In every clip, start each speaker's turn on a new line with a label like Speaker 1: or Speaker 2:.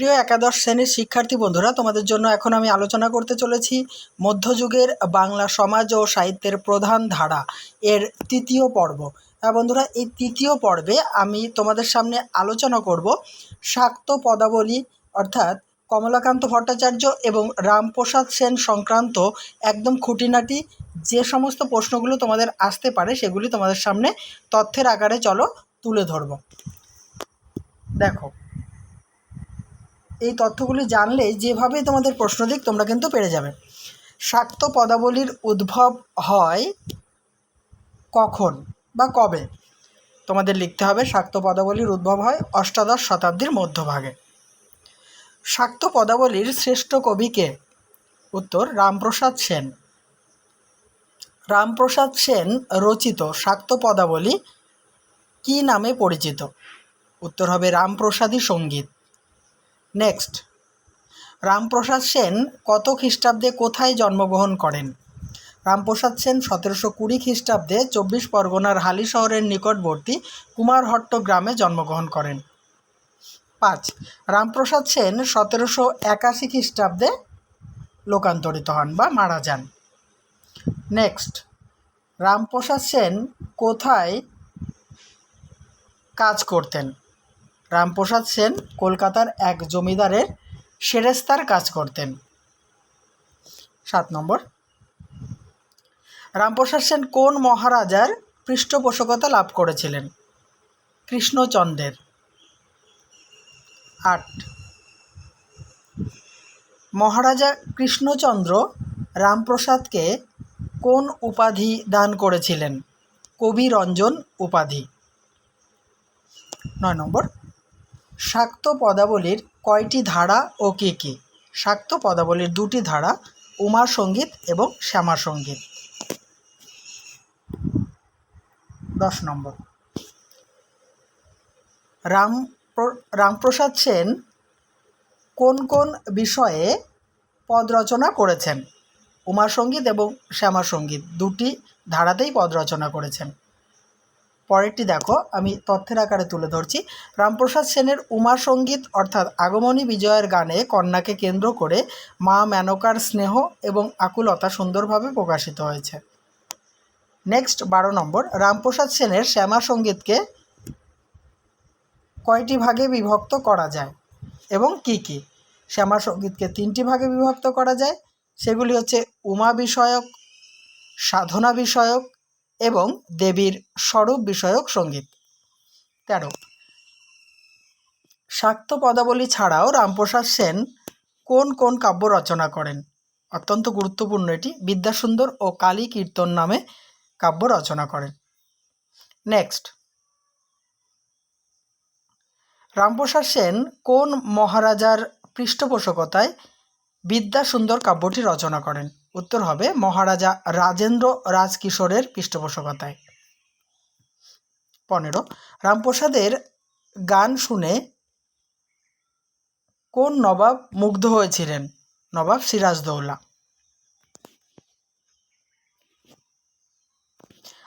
Speaker 1: প্রিয় একাদশ শ্রেণির শিক্ষার্থী বন্ধুরা, তোমাদের জন্য এখন আমি আলোচনা করতে চলেছি মধ্যযুগের বাংলা সমাজ ও সাহিত্যের প্রধান ধারা, এর তৃতীয় পর্ব। হ্যাঁ বন্ধুরা, এই তৃতীয় পর্বে আমি তোমাদের সামনে আলোচনা করব শাক্ত পদাবলী, অর্থাৎ কমলাকান্ত ভট্টাচার্য এবং রামপ্রসাদ সেন সংক্রান্ত একদম খুঁটিনাটি যে সমস্ত প্রশ্নগুলো তোমাদের আসতে পারে, সেগুলি তোমাদের সামনে তথ্যের আকারে চলো তুলে ধরব। দেখো এই তথ্যগুলি জানলেই যেভাবেই তোমাদের প্রশ্ন দিক, তোমরা কিন্তু পেরে যাবে। শাক্ত পদাবলীর উদ্ভব হয় কখন বা কবে? তোমাদের লিখতে হবে, শাক্ত পদাবলীর উদ্ভব হয় অষ্টাদশ শতাব্দীর মধ্যভাগে। শাক্ত পদাবলীর শ্রেষ্ঠ কবিকে উত্তর, রামপ্রসাদ সেন। রামপ্রসাদ সেন রচিত শাক্ত পদাবলী কী নামে পরিচিত? উত্তর হবে, রামপ্রসাদী সংগীত। নেক্সট। রামপ্রসাদ সেন কত খ্রিস্টাব্দে কোথায় জন্মগ্রহণ করেন? রামপ্রসাদ সেন সতেরোশো কুড়ি খ্রিস্টাব্দে চব্বিশ পরগনার হালি শহরের নিকটবর্তী কুমারহট্ট গ্রামে জন্মগ্রহণ করেন। পাঁচ। রামপ্রসাদ সেন সতেরোশো একাশি খ্রিস্টাব্দে লোকান্তরিত হন বা মারা যান। নেক্সট। রামপ্রসাদ সেন কোথায় কাজ করতেন? রামপ্রসাদ সেন কলকাতার এক জমিদারের সেরেস্তার কাজ করতেন। সাত নম্বর। রামপ্রসাদ সেন কোন মহারাজার পৃষ্ঠপোষকতা লাভ করেছিলেন? কৃষ্ণচন্দ্রের। আট। মহারাজা কৃষ্ণচন্দ্র রামপ্রসাদকে কোন উপাধি দান করেছিলেন? কবিরঞ্জন উপাধি। নয় নম্বর। শাক্ত পদাবলীর কয়টি ধারা ও কী কী? শাক্ত পদাবলীর দুটি ধারা, উমার সংগীত এবং শ্যামার সংগীত। দশ নম্বর। রাম রামপ্রসাদ সেন কোন কোন বিষয়ে পদ রচনা করেছেন? উমার সংগীত এবং শ্যামা সংগীত, দুটি ধারাতেই পদ রচনা করেছেন। পরেরটি দেখো, আমি তথ্যের আকারে তুলে ধরছি। রামপ্রসাদ সেনের উমা সংগীত অর্থাৎ আগমনী বিজয়ের গানে কন্যাকে কেন্দ্র করে মা মেনকার স্নেহ এবং আকুলতা সুন্দরভাবে প্রকাশিত হয়েছে। নেক্সট বারো নম্বর, রামপ্রসাদ সেনের শ্যামা সঙ্গীতকে কয়টি ভাগে বিভক্ত করা যায় এবং কি কি? শ্যামা সঙ্গীতকে তিনটি ভাগে বিভক্ত করা যায়। সেগুলি হচ্ছে উমা বিষয়ক, সাধনা বিষয়ক এবং দেবীর স্বরূপ বিষয়ক সংগীত। তেরো। শাক্ত পদাবলী ছাড়াও রামপ্রসাদ সেন কোন কোন কাব্য রচনা করেন? অত্যন্ত গুরুত্বপূর্ণ এটি। বিদ্যাসুন্দর ও কালী কীর্তন নামে কাব্য রচনা করেন। নেক্সট। রামপ্রসাদ সেন কোন মহারাজার পৃষ্ঠপোষকতায় বিদ্যাসুন্দর কাব্যটি রচনা করেন? উত্তর হবে মহারাজা রাজেন্দ্র রাজকিশোরের পৃষ্ঠপোষকতায়। পনেরো, রামপ্রসাদের গান শুনে কোন নবাব মুগ্ধ হয়েছিলেন? নবাব সিরাজদৌল্লা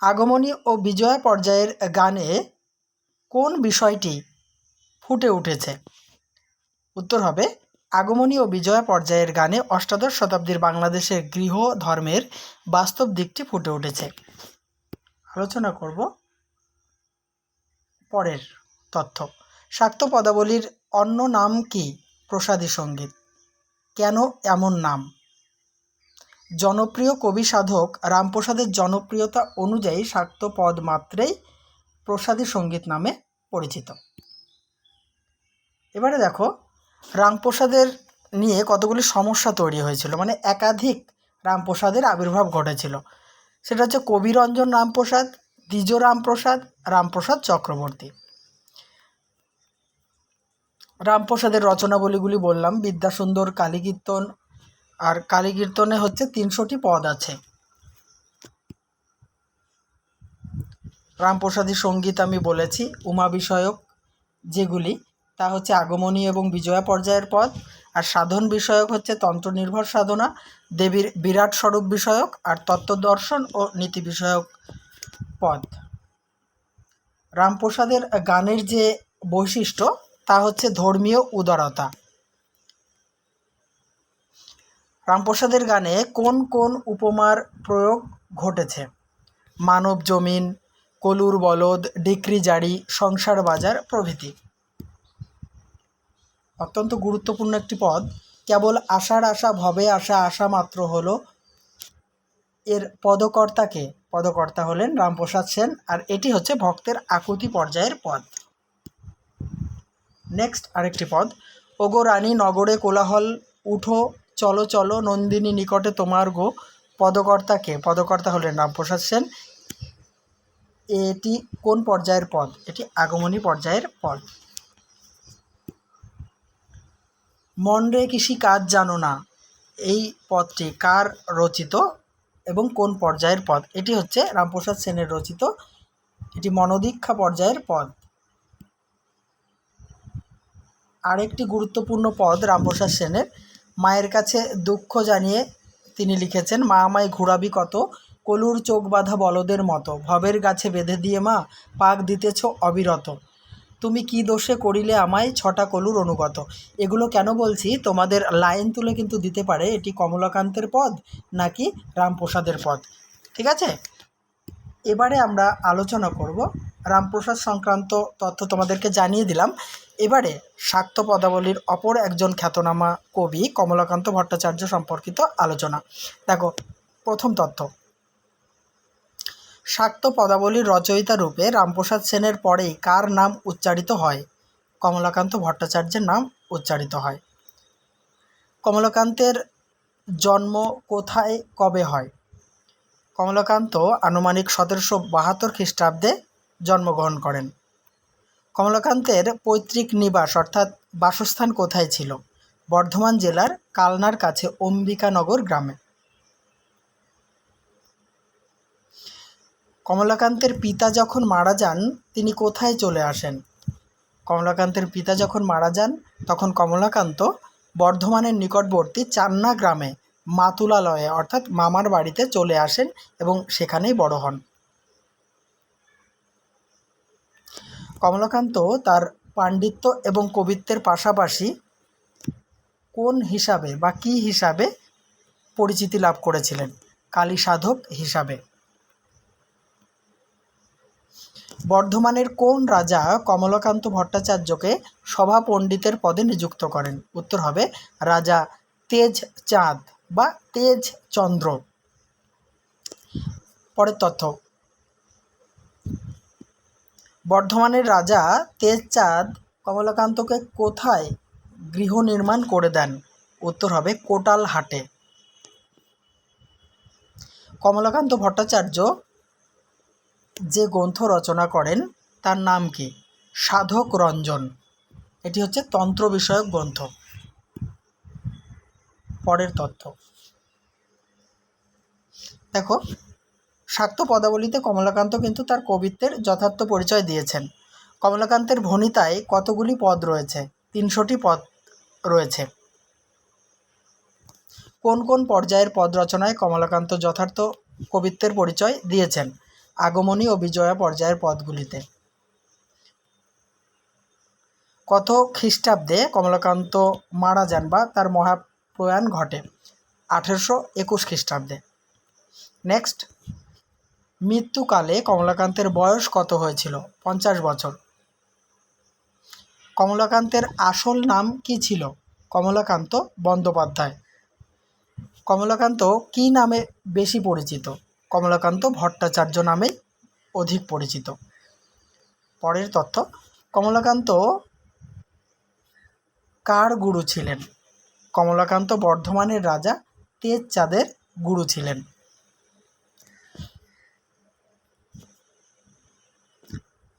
Speaker 1: আগমনী ও বিজয়া পর্যায়ের গানে কোন বিষয়টি ফুটে উঠেছে? উত্তর হবে আগমনী ও বিজয়া পর্যায়ের গানে অষ্টাদশ শতাব্দীর বাংলাদেশের গৃহ ধর্মের বাস্তব দিকটি ফুটে উঠেছে। আলোচনা করব পরের তথ্য। শাক্ত পদাবলীর অন্য নাম কি? প্রসাদী সংগীত। কেন এমন নাম? জনপ্রিয় কবি সাধক রামপ্রসাদের জনপ্রিয়তা অনুযায়ী শাক্ত পদ মাত্রেই প্রসাদী সংগীত নামে পরিচিত। এবারে দেখো রামপ্রসাদের নিয়ে কতগুলি সমস্যা তৈরি হয়েছিল। মানে একাধিক রামপ্রসাদের আবির্ভাব ঘটেছিল। সেটা হচ্ছে কবিরঞ্জন রামপ্রসাদ, দ্বিজ রামপ্রসাদ রামপ্রসাদ চক্রবর্তী। রামপ্রসাদের রচনাবলীগুলি বললাম। বিদ্যাসুন্দর কালীকীর্তন আর কালীকীর্তনে হচ্ছে তিনশোটি পদ আছে। রামপ্রসাদী সংগীত আমি বলেছি, উমা বিষয়ক যেগুলি তা হচ্ছে আগমনী এবং বিজয়া পর্যায়ের পদ আর সাধন বিষয়ক হচ্ছে তন্ত্র নির্ভর সাধনা, দেবীর বিরাট স্বরূপ বিষয়ক, আর তত্ত্ব দর্শন ও নীতি বিষয়ক পদ রামপ্রসাদের গানের যে বৈশিষ্ট্য, তা হচ্ছে ধর্মীয় উদারতা। রামপ্রসাদের গানে কোন কোন উপমার প্রয়োগ ঘটেছে? মানব জমিন, কলুর বলদ, ডিক্রি জারি সংসার বাজার প্রভৃতি। অত্যন্ত গুরুত্বপূর্ণ একটি পদ। কেবল আশার আশা, ভবে আশা আশা মাত্র হলো এর পদকর্তাকে। পদকর্তা হলেন রামপ্রসাদ সেন, আর এটি হচ্ছে ভক্তের আকুতি পর্যায়ের পদ। নেক্সট আরেকটি পদ। ওগো রানী, নগরে কোলাহল, উঠো, চলো চলো, নন্দিনী নিকটে তোমার গো। পদকর্তাকে। পদকর্তা হলেন রামপ্রসাদ সেন। এটি কোন পর্যায়ের পদ? এটি আগমনী পর্যায়ের পদ। মন রে কৃষি কাজ জানো না? এই পদটি কার রচিত এবং কোন পর্যায়ের পদ? এটি হচ্ছে রামপ্রসাদ সেনের রচিত। এটি মনোদীক্ষা পর্যায়ের পদ। আরেকটি গুরুত্বপূর্ণ পদ রামপ্রসাদ সেনের। মায়ের কাছে দুঃখ জানিয়ে তিনি লিখেছেন, মা আমায় ঘুরাবি কত? কলুর চোখ বাঁধা বলদের মতো। ভবের গাছে বেঁধে দিয়ে মা, পাক দিতেছ অবিরত। তুমি কি দোষে করিলে আমায় ছটা কলুর অনুগত? এগুলো কেন বলছি? তোমাদের লাইন তুলে কিন্তু দিতে পারে। এটি কমলাকান্তের পদ নাকি রামপ্রসাদের পদ? ঠিক আছে? এবারে আমরা আলোচনা করব রামপ্রসাদ সংক্রান্ত তথ্য তোমাদেরকে জানিয়ে দিলাম। এবারে শাক্ত পদাবলীর অপর একজন খ্যাতনামা কবি কমলাকান্ত ভট্টাচার্য সম্পর্কিত আলোচনা। দেখো, প্রথম তথ্য। শাক্ত পদাবলীর রচয়িতা রূপে রামপ্রসাদ সেনের পরেই কার নাম উচ্চারিত হয়? কমলাকান্ত ভট্টাচার্যের নাম উচ্চারিত হয়। কমলাকান্তের জন্ম কোথায়, কবে হয়? কমলাকান্ত আনুমানিক সতেরোশো বাহাত্তর খ্রিস্টাব্দে জন্মগ্রহণ করেন। কমলাকান্তের পৈতৃক নিবাস অর্থাৎ বাসস্থান কোথায় ছিল? বর্ধমান জেলার কালনার কাছে অম্বিকানগর গ্রামে। কমলাকান্তের পিতা যখন মারা যান, তিনি কোথায় চলে আসেন? কমলাকান্তের পিতা যখন মারা যান, তখন কমলাকান্ত বর্ধমানের নিকটবর্তী চান্না গ্রামে মাতুলালয়ে, অর্থাৎ মামার বাড়িতে চলে আসেন এবং সেখানেই বড় হন। কমলাকান্ত তার পাণ্ডিত্য এবং কবিত্বের পাশাপাশি কোন হিসাবে বা কী হিসাবে পরিচিতি লাভ করেছিলেন? কালী সাধক হিসাবে। বর্ধমানের কোন রাজা কমলাকান্ত ভট্টাচার্যকে সভা পণ্ডিতের পদে নিযুক্ত করেন? উত্তর হবে রাজা তেজ চাঁদ বা তেজ চন্দ্র পরের তথ্য। বর্ধমানের রাজা তেজচাঁদ কমলাকান্তকে কোথায় গৃহ নির্মাণ করে দেন? উত্তর হবে কোটাল হাটে কমলাকান্ত ভট্টাচার্য যে গ্রন্থ রচনা করেন, তার নাম কি? সাধক রঞ্জন। এটি হচ্ছে তন্ত্র বিষয়ক গ্রন্থ। পরের তথ্য। দেখো শাক্ত পদাবলীতে কমলাকান্ত কিন্তু তার কবিত্বের যথার্থ পরিচয় দিয়েছেন। কমলাকান্তের ভণিতায় কতগুলি পদ রয়েছে? তিনশোটি পদ রয়েছে। কোন কোন পর্যায়ের পদ রচনায় কমলাকান্ত যথার্থ কবিত্বের পরিচয় দিয়েছেন? আগমনী ও বিজয়া পর্যায়ের পদগুলিতে। কত খ্রিস্টাব্দে কমলাকান্ত মারা যান বা তার মহাপ্রয়াণ ঘটে আঠেরোশো একুশ খ্রিস্টাব্দে। নেক্সট মৃত্যুকালে কমলাকান্তের বয়স কত হয়েছিল? পঞ্চাশ বছর। কমলাকান্তের আসল নাম কি ছিল? কমলাকান্ত বন্দ্যোপাধ্যায়। কমলাকান্ত কি নামে বেশি পরিচিত? কমলাকান্ত ভট্টাচার্য নামেই অধিক পরিচিত। পরের তথ্য, কমলাকান্ত কার গুরু ছিলেন? কমলাকান্ত বর্ধমানের রাজা তেজচাঁদের গুরু ছিলেন।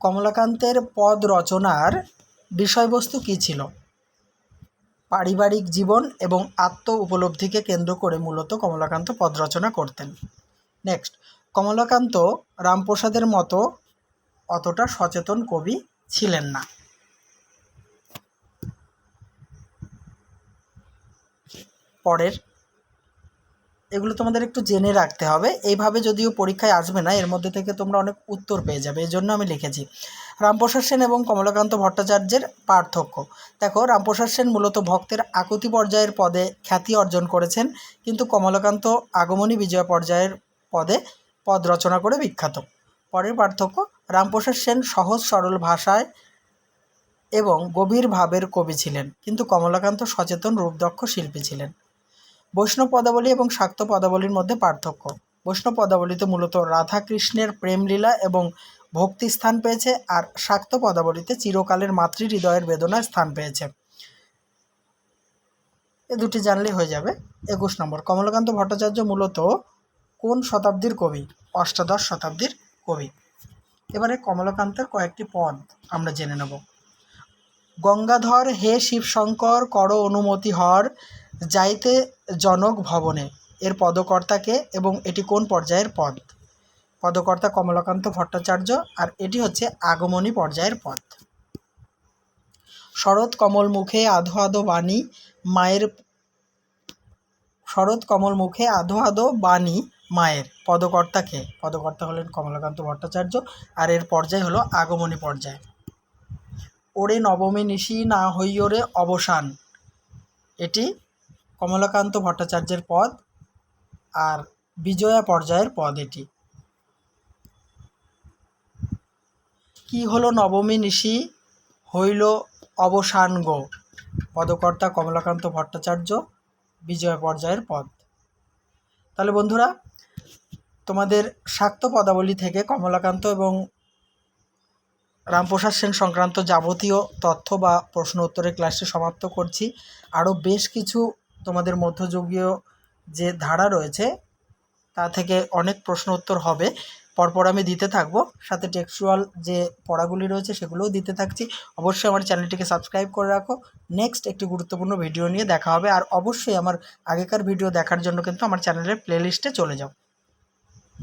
Speaker 1: কমলাকান্তের পদ রচনার বিষয়বস্তু কী ছিল? পারিবারিক জীবন এবং আত্ম উপলব্ধিকে কেন্দ্র করে মূলত কমলাকান্ত পদ রচনা করতেন। নেক্সট কমলাকান্ত রামপ্রসাদের মতো অতটা সচেতন কবি ছিলেন না। পরের, এগুলো তোমাদের একটু জেনে রাখতে হবে। এইভাবে যদিও পরীক্ষায় আসবে না, এর মধ্যে থেকে তোমরা অনেক উত্তর পেয়ে যাবে এই জন্য আমি লিখেছি, রামপ্রসাদ সেন এবং কমলাকান্ত ভট্টাচার্যের পার্থক্য। দেখো, রামপ্রসাদ সেন মূলত ভক্তের আকুতি পর্যায়ের পদে খ্যাতি অর্জন করেছেন, কিন্তু কমলাকান্ত আগমনী বিজয় পর্যায়ের পদে পদ রচনা করে বিখ্যাত। পরের পার্থক্য, রামপ্রসাদ সেন সহজ সরল ভাষায় এবং গভীর ভাবের কবি ছিলেন, কিন্তু কমলাকান্ত সচেতন রূপদক্ষ শিল্পী ছিলেন। বৈষ্ণব পদাবলী এবং শাক্ত পদাবলীর মধ্যে পার্থক্য, বৈষ্ণব পদাবলীতে মূলত রাধা কৃষ্ণের প্রেমলীলা এবং ভক্তি স্থান পেয়েছে আর শাক্ত পদাবলীতে চিরকালের মাতৃ হৃদয়ের বেদনা স্থান পেয়েছে। এ দুটি জানলেই হয়ে যাবে। একুশ নম্বর, কমলাকান্ত ভট্টাচার্য মূলত কোন শতাব্দীর কবি? অষ্টাদশ শতাব্দীর কবি। এবারে কমলাকান্তের কয়েকটি পদ আমরা জেনে নেব। গঙ্গাধর হে শিবশঙ্কর কর অনুমতি হর, যাইতে জনক ভবনে। এর পদকর্তাকে এবং এটি কোন পর্যায়ের পদ? পদকর্তা কমলাকান্ত ভট্টাচার্য আর এটি হচ্ছে আগমনী পর্যায়ের পদ। শরৎ কমল মুখে আধো আধো বাণী, মায়ের শরৎ কমল মুখে আধো আধো বাণী মায়ের পদকর্তাকে। পদকর্তা হলেন কমলাকান্ত ভট্টাচার্য আর এর পর্যায় হলো আগমনী পর্যায়। ওরে নবমী নিশি না হইওরে অবসান। এটি কমলাকান্ত ভট্টাচার্যের পদ আর বিজয়া পর্যায়ের পদ এটি। কি হলো নবমী নিশি? হইল অবসান গো। পদকর্তা কমলাকান্ত ভট্টাচার্য বিজয় পর্যায়ের পদ। তাহলে বন্ধুরা তোমাদের শাক্ত পদাবলী থেকে কমলাকান্ত এবং রামপ্রসাদ সেন সংক্রান্ত যাবতীয় তথ্য বা প্রশ্ন উত্তরের ক্লাসটি সমাপ্ত করছি। আরও বেশ কিছু তোমাদের মধ্যযুগীয় যে ধারা রয়েছে, তা থেকে অনেক প্রশ্ন উত্তর হবে। পরপর আমি দিতে থাকব। সাথে টেক্সচুয়াল যে পড়াগুলি রয়েছে, সেগুলোও দিতে থাকছি। অবশ্যই আমার চ্যানেলটিকে সাবস্ক্রাইব করে রাখো। নেক্সট একটি গুরুত্বপূর্ণ ভিডিও নিয়ে দেখা হবে। আর অবশ্যই আমার আগেকার ভিডিও দেখার জন্য কিন্তু আমার চ্যানেলের প্লেলিস্টে চলে যাও।